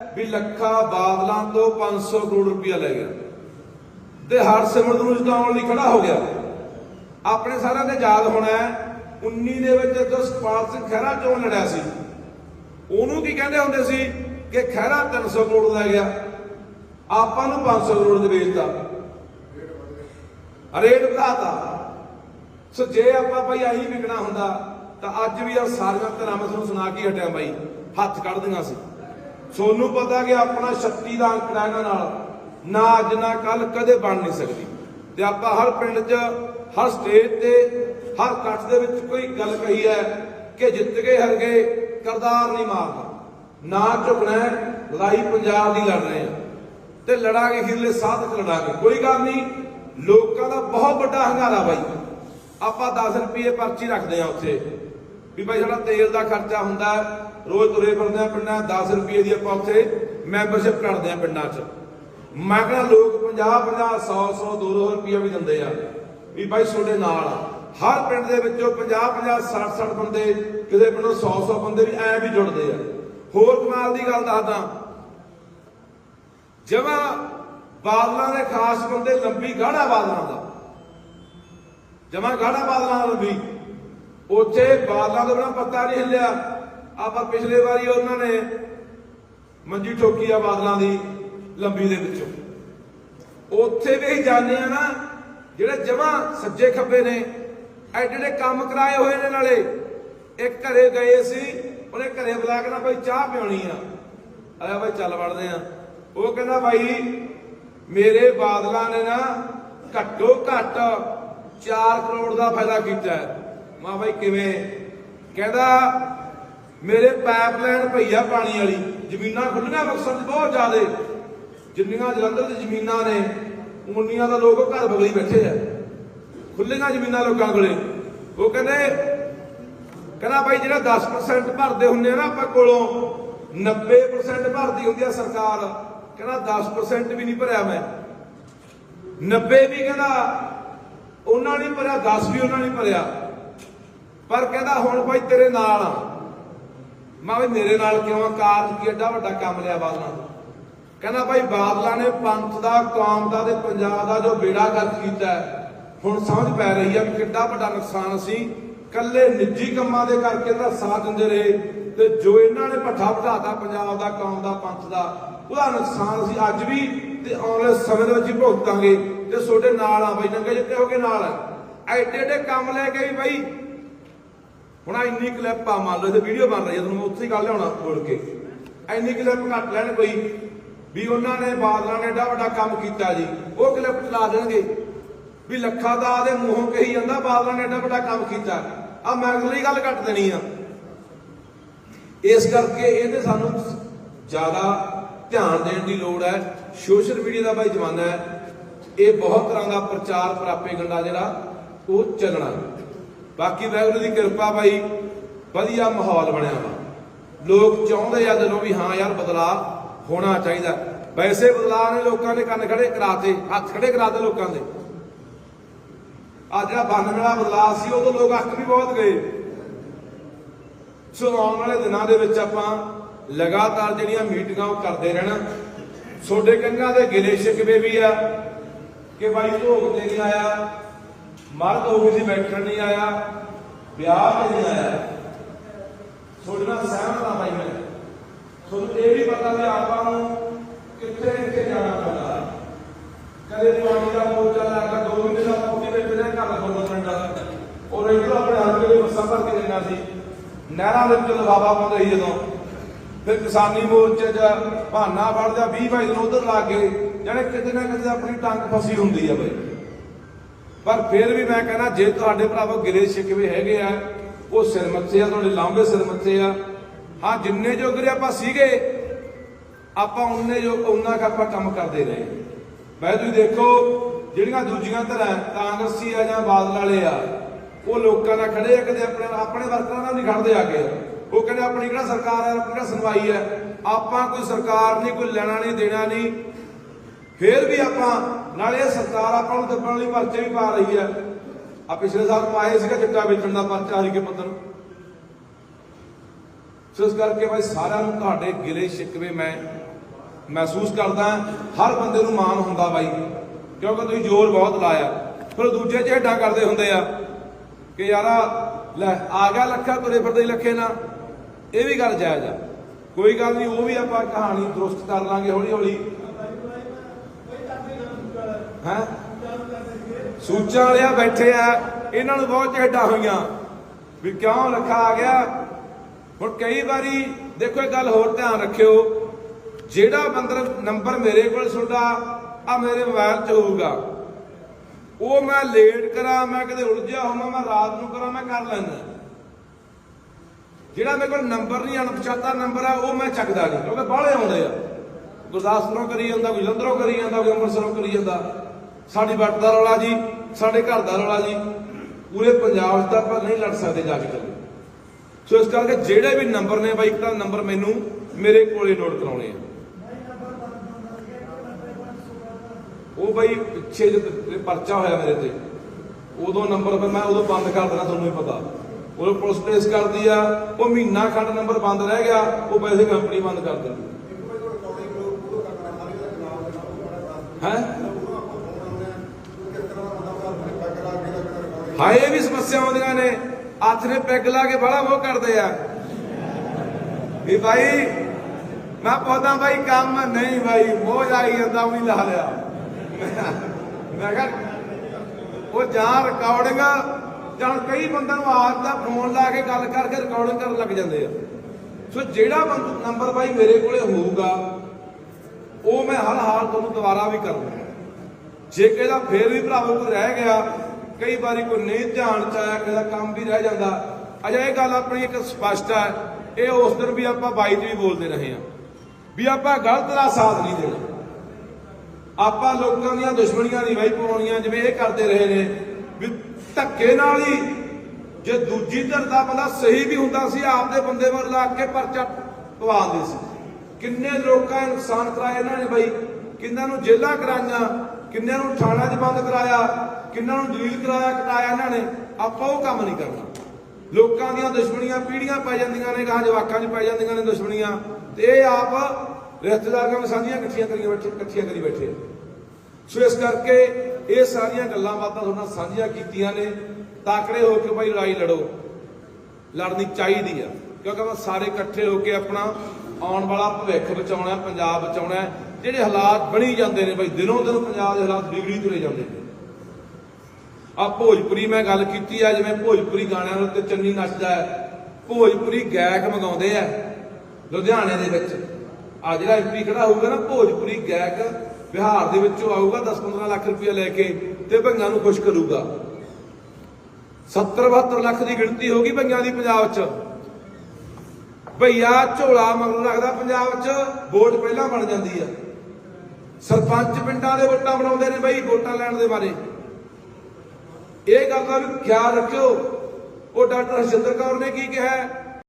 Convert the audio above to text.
ਵੀ ਲੱਖਾ ਬਾਦਲਾਂ ਤੋਂ 500 ਕਰੋੜ ਰੁਪਇਆ ਲੈ ਗਿਆ। ਤੇ ਹਰ ਸਿਮਰਤ ਨੂੰ ਜਿਤਾਉਣ ਲਈ ਖੜਾ ਹੋ ਗਿਆ। ਆਪਣੇ ਸਾਰਿਆਂ ਦੇ ਯਾਦ ਹੋਣਾ ਹੈ 19 ਦੇ ਵਿੱਚ ਜਦੋਂ ਸੁਖਪਾਲ ਸਿੰਘ ਖਹਿਰਾ ਚੋਣ ਲੜਿਆ ਸੀ, ਉਹਨੂੰ ਕੀ ਕਹਿੰਦੇ ਹੁੰਦੇ ਸੀ ਕਿ ਖਹਿਰਾ 300 ਕਰੋੜ ਲੈ ਗਿਆ। ਆਪਾਂ ਨੂੰ 500 ਕਰੋੜ ਦੇ ਵੇਚਦਾ ਰੇਟ ਵਧਾਤਾ। ਸੋ ਜੇ ਆਪਾਂ ਭਾਈ ਆਹੀ ਵਿਕਣਾ ਹੁੰਦਾ, ਤਾਂ ਅੱਜ ਵੀ ਆ ਸਾਰੀਆਂ ਧਿਰਾਂ ਮੈਂ ਤੁਹਾਨੂੰ ਸੁਣਾ ਕੇ ਹਟਿਆ ਬਾਈ। ਹੱਥ ਕੱਢਦੀਆਂ ਸੀ। ਸੋਨੂੰ ਪਤਾ ਕਿ ਆਪਣਾ ਸ਼ਕਤੀ ਦਾ ਅੰਕੜਾ ਇਹਨਾਂ ਨਾਲ। ਨਾ ਅੱਜ, ਨਾ ਕੱਲ ਕਦੇ ਬਣ ਨਹੀਂ ਸਕਦੀ। ਤੇ ਆਪਾਂ ਹਰ ਪਿੰਡ 'ਚ, ਹਰ ਸਟੇਜ ਤੇ, ਹਰ ਕੱਟ ਦੇ ਵਿੱਚ ਕੋਈ ਗੱਲ ਕਹੀ ਹੈ ਕਿ ਜਿੱਤ ਗਏ, ਹਰ ਗਏ ਕਰਦਾਰ ਨਹੀਂ ਮਾਰਦਾ। ਨਾ ਝੁਕਣਾ ਲੜਾਈ ਪੰਜਾਬ ਦੀ ਲੜ ਰਹੇ ਆ ਤੇ ਲੜਾਂਗੇ, ਖਿਰਲੇ ਸਾਥ ਚ ਲੜਾਂਗੇ। ਕੋਈ ਗੱਲ ਨਹੀਂ, ਲੋਕਾਂ ਦਾ ਬਹੁਤ ਵੱਡਾ ਹੰਗਾਰਾ ਬਾਈ। ਆਪਾਂ 10 ਰੁਪਏ ਪਰਚੀ ਰੱਖਦੇ ਆ ਉੱਥੇ। ਵੀ ਭਾਈ ਸਾਡਾ ਤੇਲ ਦਾ ਖਰਚਾ ਹੁੰਦਾ ਰੋਜ਼ ਤੁਰੇ ਫਿਰਦੇ ਆ ਪਿੰਡਾਂ 10 ਰੁਪਏ ਦੀ ਆਪਾਂ ਉੱਥੇ ਮੈਂਬਰਸ਼ਿਪ ਕਰਦੇ ਆ ਪਿੰਡਾਂ 'ਚ। ਮੈਂ ਕਹਿੰਦਾ ਲੋਕ 50 50 100 100 200 ਰੁਪਏ ਵੀ ਦਿੰਦੇ ਆ। ਵੀ ਬਾਈ ਤੁਹਾਡੇ ਨਾਲ ਆ। ਹਰ ਪਿੰਡ ਦੇ ਵਿੱਚੋਂ 50 50 60 60 ਬੰਦੇ, ਕਿਤੇ ਪਿੰਡੋਂ 100 100 ਬੰਦੇ ਵੀ ਐ ਵੀ ਜੁੜਦੇ ਆ। ਹੋਰ ਕਮਾਲ ਦੀ ਗੱਲ ਦੱਸਦਾ। ਜਮਾ ਬਾਦਲਾਂ ਦੇ ਖਾਸ ਬੰਦੇ ਲੰਬੀ ਗਾੜਾ ਬਾਦਲਾਂ ਦਾ। ਜਮਾ ਗਾੜਾ ਬਾਦਲਾਂ ਦਾ ਲੰਬੀ। ਉੱਥੇ ਬਾਦਲਾਂ ਦਾ ਬਣਾ ਪੱਤਾ ਨਹੀਂ ਹਿੱਲਿਆ। ਆਪਾਂ ਪਿਛਲੇ ਵਾਰੀ ਉਹਨਾਂ ਨੇ ਮੰਜੀ ਠੋਕੀ ਆ ਬਾਦਲਾਂ ਦੀ ਲੰਬੀ ਦੇ ਵਿੱਚੋਂ। ਉੱਥੇ ਵੀ ਅਸੀਂ ਜਾਂਦੇ ਆ ਨਾ, ਜਿਹੜੇ ਜਮਾ ਸੱਜੇ ਖੱਬੇ ਨੇ, ਐਡੇ ਜਿਹੜੇ ਕੰਮ ਕਰਾਏ ਹੋਏ ਨੇ ਨਾਲੇ। ਇੱਕ ਘਰੇ ਗਏ ਸੀ, ਉਹਨੇ ਘਰੇ ਬੁਲਾ ਕੇ ਨਾ ਭਾਈ ਚਾਹ ਪਿਉਣੀ ਆ। ਆਇਆ ਭਾਈ ਚੱਲ ਵੜਦੇ ਆ ਉਹ ਕਹਿੰਦਾ ਭਾਈ, ਮੇਰੇ ਬਾਦਲਾਂ ਨੇ ਨਾ ਘੱਟੋ ਘੱਟ 4 ਕਰੋੜ ਦਾ ਫਾਇਦਾ ਕੀਤਾ। ਹੈ ਮਾ ਭਾਈ ਕਿਵੇਂ? ਕਹਿੰਦਾ ਮੇਰੇ ਪਾਈਪਲਾਈਨ ਪਈਆ ਪਾਣੀ ਵਾਲੀ। ਜ਼ਮੀਨਾਂ ਖੁੱਲੀਆਂ ਮਕਸਦ ਬਹੁਤ ਜ਼ਿਆਦੇ। ਜਿੰਨੀਆਂ ਜਲੰਧਰ ਦੀ ਜ਼ਮੀਨਾਂ ਨੇ, ਉਨੀਆਂ ਦਾ ਲੋਕ ਘਰ ਬਗਲੀ ਬੈਠੇ ਆ। ਖੁੱਲੀਆਂ ਜ਼ਮੀਨਾਂ ਲੋਕਾਂ ਕੋਲੇ। ਉਹ ਕਹਿੰਦੇ, ਕਹਿੰਦਾ ਭਾਈ ਜਿਹੜਾ 10% ਭਰਦੇ ਹੁੰਦੇ ਆ ਨਾ ਆਪਾਂ ਕੋਲੋਂ 90% ਭਰਦੀ ਹੁੰਦੀ ਆ ਸਰਕਾਰ। ਕਹਿੰਦਾ 10% ਵੀ ਨਹੀਂ ਭਰਿਆ ਮੈਂ। 90 ਵੀ ਕਹਿੰਦਾ, ਉਹਨਾਂ ਨੇ ਭਰਿਆ 10 ਵੀ ਉਹਨਾਂ ਨੇ ਭਰਿਆ। ਪਰ ਕਹਿੰਦਾ ਹੁਣ ਭਾਈ ਤੇਰੇ ਨਾਲ ਆ। ਮੈਂ ਵੀ ਮੇਰੇ ਨਾਲ ਕਿਉਂ ਆ? ਕਾਰਜ ਕੀ ਐਡਾ ਵੱਡਾ ਕੰਮ ਲਿਆ ਬਾਦਲਾਂ ਨੇ। ਕਹਿੰਦਾ ਭਾਈ ਬਾਦਲਾਂ ਨੇ ਪੰਥ ਦਾ, ਕੌਮ ਦਾ ਤੇ ਪੰਜਾਬ ਦਾ ਜੋ ਬੇੜਾ ਗਰਕ ਕੀਤਾ ਹੁਣ ਸਮਝ ਪੈ ਰਹੀ ਆ ਵੀ ਕਿੱਡਾ ਵੱਡਾ ਨੁਕਸਾਨ ਸੀ। ਕੱਲੇ ਨਿੱਜੀ ਕੰਮਾਂ ਦੇ ਕਰਕੇ ਇਹਦਾ ਸਾਥ ਦਿੰਦੇ ਰਹੇ ਤੇ ਜੋ ਇਹਨਾਂ ਨੇ ਭੱਠਾ ਵਧਾਤਾ ਪੰਜਾਬ ਦਾ, ਕੌਮ ਦਾ, ਪੰਥ ਦਾ, ਉਹਦਾ ਨੁਕਸਾਨ ਅਸੀਂ ਅੱਜ ਵੀ ਤੇ ਆਉਣ ਵਾਲੇ ਸਮੇਂ ਦੇ ਵਿੱਚ ਹੀ ਭੁਗਤਾਂਗੇ ਤੇ ਤੁਹਾਡੇ ਨਾਲ ਆ ਬਾਈ, ਨੰਗੇ ਜਿੱਤੇ ਹੋ ਕੇ ਨਾਲ ਐਡੇ ਐਡੇ ਕੰਮ ਲੈ ਕੇ ਵੀ ਬਾਈ ਹੁਣ ਆਹ ਇੰਨੀ ਕਲਿੱਪ ਆ, ਮੰਨ ਲਓ ਇਹ ਵੀਡੀਓ ਬਣ ਰਹੀ ਹੈ ਤੁਹਾਨੂੰ ਮੈਂ ਉੱਥੇ ਹੀ ਗੱਲ ਲਿਆਉਣਾ ਬੋਲ ਕੇ। ਇੰਨੀ ਕਲਿੱਪ ਘੱਟ ਲੈਣ ਕੋਈ, ਵੀ ਉਹਨਾਂ ਨੇ ਬਾਦਲਾਂ ਨੇ ਏਡਾ ਵੱਡਾ ਕੰਮ ਕੀਤਾ ਜੀ, ਉਹ ਕਲਿੱਪ ਚਲਾ ਦੇਣਗੇ। ਵੀ ਲੱਖਾ ਦਾ ਦੇ ਮੂੰਹੋਂ ਕਹੀ ਜਾਂਦਾ, ਬਾਦਲਾਂ ਨੇ ਏਡਾ ਵੱਡਾ ਕੰਮ ਕੀਤਾ। ਆ ਮੈਂ ਅਗਲੀ ਗੱਲ ਕੱਟ ਦੇਣੀ ਆ। ਇਸ ਕਰਕੇ ਇਹਦੇ ਸਾਨੂੰ ਜ਼ਿਆਦਾ ਧਿਆਨ ਦੇਣ ਦੀ ਲੋੜ ਹੈ। ਸੋਸ਼ਲ ਮੀਡੀਆ ਦਾ ਬਾਈ ਜ਼ਮਾਨਾ ਹੈ। ਇਹ ਬਹੁਤ ਤਰ੍ਹਾਂ ਦਾ ਪ੍ਰਚਾਰ ਪ੍ਰਾਪੇਗੰਡਾ ਜਿਹੜਾ, ਉਹ ਚੱਲਣਾ। ਬਾਕੀ ਵਾਹਿਗੁਰੂ ਦੀ ਕਿਰਪਾ ਬਾਈ, ਵਧੀਆ ਮਾਹੌਲ ਬਣਿਆ ਵਾ। ਲੋਕ ਚਾਹੁੰਦੇ ਆ ਦਿਲੋਂ ਵੀ ਹਾਂ ਯਾਰ ਬਦਲਾਅ ਹੋਣਾ ਚਾਹੀਦਾ। ਵੈਸੇ ਬਦਲਾਅ ਨੇ ਲੋਕਾਂ ਨੇ ਕੰਨ ਖੜੇ ਕਰਾਤੇ, ਹੱਥ ਖੜੇ ਕਰਾਤੇ ਲੋਕਾਂ ਦੇ। ਆ ਜਿਹੜਾ ਬੰਨ ਵਾਲਾ ਬਦਲਾਅ ਸੀ, ਉਦੋਂ ਲੋਕ ਅੱਕ ਵੀ ਬਹੁਤ ਗਏ। ਸੋ ਆਉਣ ਵਾਲੇ ਦਿਨਾਂ ਦੇ ਵਿੱਚ ਆਪਾਂ ਲਗਾਤਾਰ ਜਿਹੜੀਆਂ ਮੀਟਿੰਗਾਂ ਉਹ ਕਰਦੇ ਰਹਿਣਾ। ਛੋਡੇ ਕੰਨਾਂ ਦੇ ਗਿਲੇ ਸ਼ਿਕਵੇ ਵੀ ਆ ਕਿ ਬਾਈ ਭੋਗ ਤੇ ਨਹੀਂ ਆਇਆ। ਮਰਦ ਹੋ ਗਈ ਸੀ, ਬੈਠਣ ਨਹੀਂ ਆਇਆ, ਵਿਆਹ ਤੇ ਨਹੀਂ ਆਇਆ। ਸੋਚਣਾ ਸਹਿਮਤ ਆ ਬਾਈ ਮੈਂ। ਤੁਹਾਨੂੰ ਇਹ ਵੀ ਪਤਾ ਵੀ ਆਪਾਂ ਨੂੰ ਕਿੱਥੇ ਕਿੱਥੇ ਜਾਣਾ ਪੈਂਦਾ। ਕਦੇ ਪਾਣੀ ਦਾ ਮੋਰਚਾ ਲੱਗਾ ਦੋ ਮਹੀਨੇ ਦਾ ਪੌੜੀ ਵਿੱਚ ਰਿਹਾ ਘਰ ਦਾ ਬੰਦਾ ਪਿੰਡ ਦਾ ਉਹ ਆਪਣੇ ਹੱਥ ਦੇ ਬੱਸਾਂ ਭਰ ਕੇ ਦਿੰਦਾ ਸੀ। ਨਹਿਰਾਂ ਦੇ ਵਿੱਚ ਲਗਾਵਾ ਪਾਉਂਦੇ ਸੀ ਜਦੋਂ। ਫਿਰ ਕਿਸਾਨੀ ਮੋਰਚੇ 'ਚ ਬਹਾਨਾ ਫੜਦਾ 20 ਬਾਈ ਦਿਨ ਉਧਰ ਲਾ ਕੇ ਜਾਨੇ ਕਿਤੇ ਨਾ ਕਿਤੇ ਆਪਣੀ ਟੰਗ ਫਸੀ ਹੁੰਦੀ ਆ ਬਈ ਪਰ ਫਿਰ ਵੀ ਮੈਂ ਕਹਿੰਦਾ, ਜੇ ਤੁਹਾਡੇ ਭਰਾਵੋ ਗਿਲੇ ਸ਼ਿਕਵੇ ਹੈਗੇ ਆ, ਉਹ ਸਿਰ ਮੱਥੇ ਆ, ਤੁਹਾਡੇ ਲਾਂਬੇ ਸਿਰ ਮੱਥੇ ਆ। ਹਾਂ, ਜਿੰਨੇ ਜੋਗਰੇ ਆਪਾਂ ਸੀਗੇ, ਆਪਾਂ ਉਹਨੇ ਜੋ ਉਹਨਾਂ ਕੁ ਆਪਾਂ ਕੰਮ ਕਰਦੇ ਰਹੇ। ਮੈਂ ਤੁਸੀਂ ਦੇਖੋ, ਜਿਹੜੀਆਂ ਦੂਜੀਆਂ ਧਰਾਂ ਕਾਂਗਰਸੀ ਆ ਜਾਂ ਬਾਦਲ ਵਾਲੇ ਆ, ਉਹ ਲੋਕਾਂ ਨਾਲ ਖੜੇ ਆ, ਕਦੇ ਆਪਣੇ ਆਪਣੇ ਵਰਕਰਾਂ ਨਾਲ ਨਹੀਂ ਖੜਦੇ ਆ ਕੇ ਉਹ ਕਹਿੰਦੇ, ਆਪਣੀ ਕਿਹੜਾ ਸਰਕਾਰ ਹੈ ਕਿਹੜਾ ਸੁਣਵਾਈ ਹੈ ਆਪਾਂ ਕੋਈ ਸਰਕਾਰ ਨਹੀਂ, ਕੋਈ ਲੈਣਾ ਨਹੀਂ, ਦੇਣਾ ਨਹੀਂ। ਫੇਰ ਵੀ ਆਪਾਂ, ਨਾਲੇ ਇਹ ਸਰਕਾਰ ਆਪਾਂ ਨੂੰ ਦੱਬਣ ਲਈ ਪਰਚੇ ਵੀ ਪਾ ਰਹੀ ਹੈ। ਆ ਪਿਛਲੇ ਸਾਲ ਪਾਏ ਸੀਗਾ ਚਿੱਟਾ ਵੇਚਣ ਦਾ ਪਰਚਾ ਹਰੀ ਕੇ ਪੱਤਰ ਇਸ ਕਰਕੇ ਭਾਈ ਸਾਰਿਆਂ ਨੂੰ ਤੁਹਾਡੇ ਗਿਲੇ ਸ਼ਿਕਵੇ ਮੈਂ ਮਹਿਸੂਸ ਕਰਦਾ ਹਰ ਬੰਦੇ ਨੂੰ ਮਾਣ ਹੁੰਦਾ ਬਾਈ ਕਿਉਂਕਿ ਤੁਸੀਂ ਜ਼ੋਰ ਬਹੁਤ ਲਾਇਆ। ਫਿਰ ਦੂਜੇ ਝੇਡਾਂ ਕਰਦੇ ਹੁੰਦੇ ਆ ਕਿ ਯਾਰਾ ਲੈ, ਆ ਗਿਆ ਲੱਖਾ ਤੁਰੇ ਫਿਰਦੇ ਲੱਖੇ ਨਾ ਇਹ ਵੀ ਗੱਲ ਜਾਇਜ਼ ਆ। ਕੋਈ ਗੱਲ ਨਹੀਂ, ਉਹ ਵੀ ਆਪਾਂ ਕਹਾਣੀ ਦਰੁਸਤ ਕਰ ਲਾਂਗੇ ਹੌਲੀ ਹੌਲੀ ਹੈ? ਸੂਚਾਂ ਵਾਲਿਆ ਬੈਠੇ ਆ, ਇਹਨਾਂ ਨੂੰ ਬਹੁਤ ਝੇਡਾਂ ਹੋਈਆਂ। ਵੀ ਕਿਉਂ ਲੱਖਾ ਆ ਗਿਆ? ਹੁਣ ਕਈ ਵਾਰੀ ਦੇਖੋ, ਇਹ ਗੱਲ ਹੋਰ ਧਿਆਨ ਰੱਖਿਓ। ਜਿਹੜਾ ਬੰਦਰ ਨੰਬਰ ਮੇਰੇ ਕੋਲ ਤੁਹਾਡਾ ਆ ਮੇਰੇ ਮੋਬਾਈਲ 'ਚ ਹੋਊਗਾ। ਉਹ ਮੈਂ ਲੇਟ ਕਰਾਂ, ਮੈਂ ਕਦੇ ਉਲਝਿਆ ਹੋਵਾਂ, ਮੈਂ ਰਾਤ ਨੂੰ ਕਰਾਂ, ਮੈਂ ਕਰ ਲੈਂਦਾ। ਜਿਹੜਾ ਮੇਰੇ ਕੋਲ ਨੰਬਰ ਨਹੀਂ, ਅਣਪਛਾਤਾ ਨੰਬਰ ਆ, ਉਹ ਮੈਂ ਚੱਕਦਾ ਨਹੀਂ, ਕਿਉਂਕਿ ਬਾਹਲੇ ਆਉਂਦੇ ਆ। ਗੁਰਦਾਸਪੁਰੋਂ ਕਰੀ ਜਾਂਦਾ ਕੋਈ ਜਲੰਧਰੋਂ ਕਰੀ ਜਾਂਦਾ ਕੋਈ ਅੰਮ੍ਰਿਤਸਰੋਂ ਕਰੀ ਜਾਂਦਾ। ਸਾਡੀ ਵੱਟ ਦਾ ਰੌਲਾ ਜੀ, ਸਾਡੇ ਘਰ ਦਾ ਰੌਲਾ ਜੀ, ਪੂਰੇ ਪੰਜਾਬ 'ਚ ਤਾਂ ਆਪਾਂ ਨਹੀਂ ਲੜ ਸਕਦੇ ਜਾ ਕੇ ਚੱਲੇ। ਸੋ ਇਸ ਕਰਕੇ ਜਿਹੜੇ ਵੀ ਨੰਬਰ ਨੇ ਬਾਈ, ਇੱਕ ਤਾਂ ਨੰਬਰ ਮੈਨੂੰ ਮੇਰੇ ਕੋਲੇ ਨੋਟ ਕਰਾਉਣੇ ਆ। ਉਹ ਬਾਈ ਪਿੱਛੇ ਜਦ ਪਰਚਾ ਹੋਇਆ ਮੇਰੇ ਤੇ। ਉਦੋਂ ਨੰਬਰ ਫਿਰ ਮੈਂ ਉਦੋਂ ਬੰਦ ਕਰ ਦੇਣਾ, ਤੁਹਾਨੂੰ ਹੀ ਪਤਾ। ਉਹ ਪੁਲਿਸ ਟ੍ਰੇਸ ਕਰਦੀ ਆ, ਉਹ ਮਹੀਨਾ ਖੰਡ ਨੰਬਰ ਬੰਦ ਰਹਿ ਗਿਆ, ਉਹ ਪੈਸੇ ਕੰਪਨੀ ਬੰਦ ਕਰ ਦਿੰਦੀ। ਹੈ? ਹਾਏ ਇਹ ਵੀ ਸਮੱਸਿਆ ਆਉਂਦੀਆਂ ਨੇ। ਹੱਥ ਨੇ ਪੈਗ ਲਾ ਕੇ ਬੜਾ ਉਹ ਕਰਦੇ ਆ। ਵੀ ਭਾਈ ਮੈਂ ਪੌਦਾ ਭਾਈ ਕੰਮ ਨਹੀਂ ਭਾਈ ਮੋਹ ਆਈ ਜਾਂਦਾ, ਉਹ ਲਾ ਲਿਆ। ਮੈਂ ਕਿਹਾ, ਉਹ ਜਾਂ ਰਿਕਾਰਡਿੰਗ ਜਾਂ ਕਈ ਬੰਦਿਆਂ ਨੂੰ ਆਦਤ ਦਾ ਫੋਨ ਲਾ ਕੇ ਗੱਲ ਕਰਕੇ ਰਿਕਾਰਡਿੰਗ ਕਰਨ ਲੱਗ ਜਾਂਦੇ ਆ। ਸੋ ਜਿਹੜਾ ਬੰਦ ਨੰਬਰ ਭਾਈ ਮੇਰੇ ਕੋਲੇ ਹੋਊਗਾ, ਉਹ ਮੈਂ ਹਰ ਹਾਲ ਤੁਹਾਨੂੰ ਦੁਬਾਰਾ ਵੀ ਕਰੂੰਗਾ। ਜੇ ਕਿਹਦਾ ਫੇਰ ਵੀ ਭਰਾਵੋ ਕੋਈ ਰਹਿ ਗਿਆ ਕਈ ਵਾਰੀ ਕੋਈ ਨਹੀਂ ਧਿਆਨ ਚ ਆਇਆ, ਕਿਸੇ ਦਾ ਕੰਮ ਵੀ ਰਹਿ ਜਾਂਦਾ। ਅਜਾ ਇਹ ਗੱਲ ਆਪਣੀ ਇੱਕ ਸਪਸ਼ਟ ਹੈ, ਇਹ ਉਸ ਦਿਨ ਵੀ ਆਪਾਂ ਬਾਈ ਚ ਵੀ ਬੋਲਦੇ ਰਹੇ ਹਾਂ, ਵੀ ਆਪਾਂ ਗਲਤ ਦਾ ਸਾਥ ਨਹੀਂ ਦੇਣਾ। ਆਪਾਂ ਲੋਕਾਂ ਦੀਆਂ ਦੁਸ਼ਮਣੀਆਂ ਨਹੀਂ ਵਾਈ ਪਾਉਣੀਆਂ ਜਿਵੇਂ ਇਹ ਕਰਦੇ ਰਹੇ ਨੇ, ਵੀ ਧੱਕੇ ਨਾਲ ਹੀ ਜੇ ਦੂਜੀ ਧਿਰ ਦਾ ਬੰਦਾ ਸਹੀ ਵੀ ਹੁੰਦਾ ਸੀ, ਆਪਦੇ ਬੰਦੇ ਵੱਲ ਲਾ ਕੇ ਪਰਚਾ ਪਵਾਉਂਦੇ ਸੀ। ਕਿੰਨੇ ਲੋਕਾਂ ਨੇ ਨੁਕਸਾਨ ਕਰਾਇਆ ਇਹਨਾਂ ਨੇ ਬਾਈ? ਕਿੰਨਾਂ ਨੂੰ ਜੇਲਾਂ ਕਰਾਈਆਂ? ਕਿੰਨਿਆਂ ਨੂੰ ਥਾਣਾ 'ਚ ਬੰਦ ਕਰਾਇਆ? ਕਿੰਨਾਂ ਨੂੰ ਜਲੀਲ ਕਰਾਇਆ, ਕਟਾਇਆ ਇਹਨਾਂ ਨੇ, ਆਪਾਂ ਉਹ ਕੰਮ ਨਹੀਂ ਕਰਨਾ। ਲੋਕਾਂ ਦੀਆਂ ਦੁਸ਼ਮਣੀਆਂ ਪੀੜੀਆਂ ਪੈ ਜਾਂਦੀਆਂ ਨੇ ਗਾਂ ਜਵਾਕਾਂ 'ਚ ਪੈ ਜਾਂਦੀਆਂ ਨੇ ਦੁਸ਼ਮਣੀਆਂ। ਤੇ ਇਹ ਆਪ ਰਿਸ਼ਤੇਦਾਰਾਂ ਨੂੰ ਸਾਂਝੀਆਂ ਇਕੱਠੀਆਂ ਕਰੀ ਬੈਠੇ, ਇਕੱਠੀਆਂ ਕਰੀ ਬੈਠੇ ਸੋ ਇਸ ਕਰਕੇ ਇਹ ਸਾਰੀਆਂ ਗੱਲਾਂ ਬਾਤਾਂ ਤੁਹਾਡੇ ਸਾਂਝੀਆਂ ਕੀਤੀਆਂ ਨੇ। ਤਾਕੜੇ ਹੋ ਕੇ ਭਾਈ ਲੜਾਈ ਲੜੋ। ਲੜਨੀ ਚਾਹੀਦੀ ਆ। ਕਿਉਂਕਿ ਆਪਾਂ ਸਾਰੇ ਇਕੱਠੇ ਹੋ ਕੇ ਆਪਣਾ ਆਉਣ ਵਾਲਾ ਭਵਿੱਖ ਬਚਾਉਣਾ, ਪੰਜਾਬ ਬਚਾਉਣਾ, ਜਿਹੜੇ ਹਾਲਾਤ ਬਣੀ ਜਾਂਦੇ ਨੇ ਭਾਈ ਦਿਨੋਂ ਦਿਨ ਪੰਜਾਬ ਦੇ ਹਾਲਾਤ ਵਿਗੜੀ ਤੁਰੇ ਜਾਂਦੇ ਨੇ। ਆ ਭੋਜਪੁਰੀ ਮੈਂ ਗੱਲ ਕੀਤੀ ਆ, ਜਿਵੇਂ ਭੋਜਪੁਰੀ ਗਾਣਿਆਂ ਉੱਤੇ ਚੰਨੀ ਨੱਚਦਾ ਹੈ। ਭੋਜਪੁਰੀ ਗਾਇਕ ਮੰਗਾਉਂਦੇ ਆ ਲੁਧਿਆਣੇ ਦੇ ਵਿੱਚ। ਆ ਜਿਹੜਾ ਐਮਪੀ ਖੜਾ ਹੋਊਗਾ ਨਾ, ਭੋਜਪੁਰੀ ਗਾਇਕ ਬਿਹਾਰ ਦੇ ਵਿੱਚੋਂ ਆਊਗਾ 10-15 ਲੱਖ ਰੁਪਇਆ ਲੈ ਕੇ ਤੇ ਭੰਗਾਂ ਨੂੰ ਖੁਸ਼ ਕਰੂਗਾ। 70-72 ਲੱਖ ਦੀ ਗਿਣਤੀ ਹੋਗੀ ਭੰਗਾਂ ਦੀ ਪੰਜਾਬ 'ਚ। ਭਈਆ ਝੋਲਾ ਮਗਰ ਲੱਗਦਾ ਪੰਜਾਬ 'ਚ, ਵੋਟ ਪਹਿਲਾਂ ਬਣ ਜਾਂਦੀ ਆ। ਸਰਪੰਚ ਪਿੰਡਾਂ ਦੇ ਵੋਟਾਂ ਬਣਾਉਂਦੇ ਨੇ ਬਈ, ਵੋਟਾਂ ਲੈਣ ਦੇ ਬਾਰੇ। ਇਹ ਗੱਲ ਦਾ ਵੀ ਖਿਆਲ ਰੱਖਿਓ। ਉਹ ਡਾਕਟਰ ਹਰਸ਼ਿੰਦਰ ਕੌਰ ਨੇ ਕੀ ਕਿਹਾ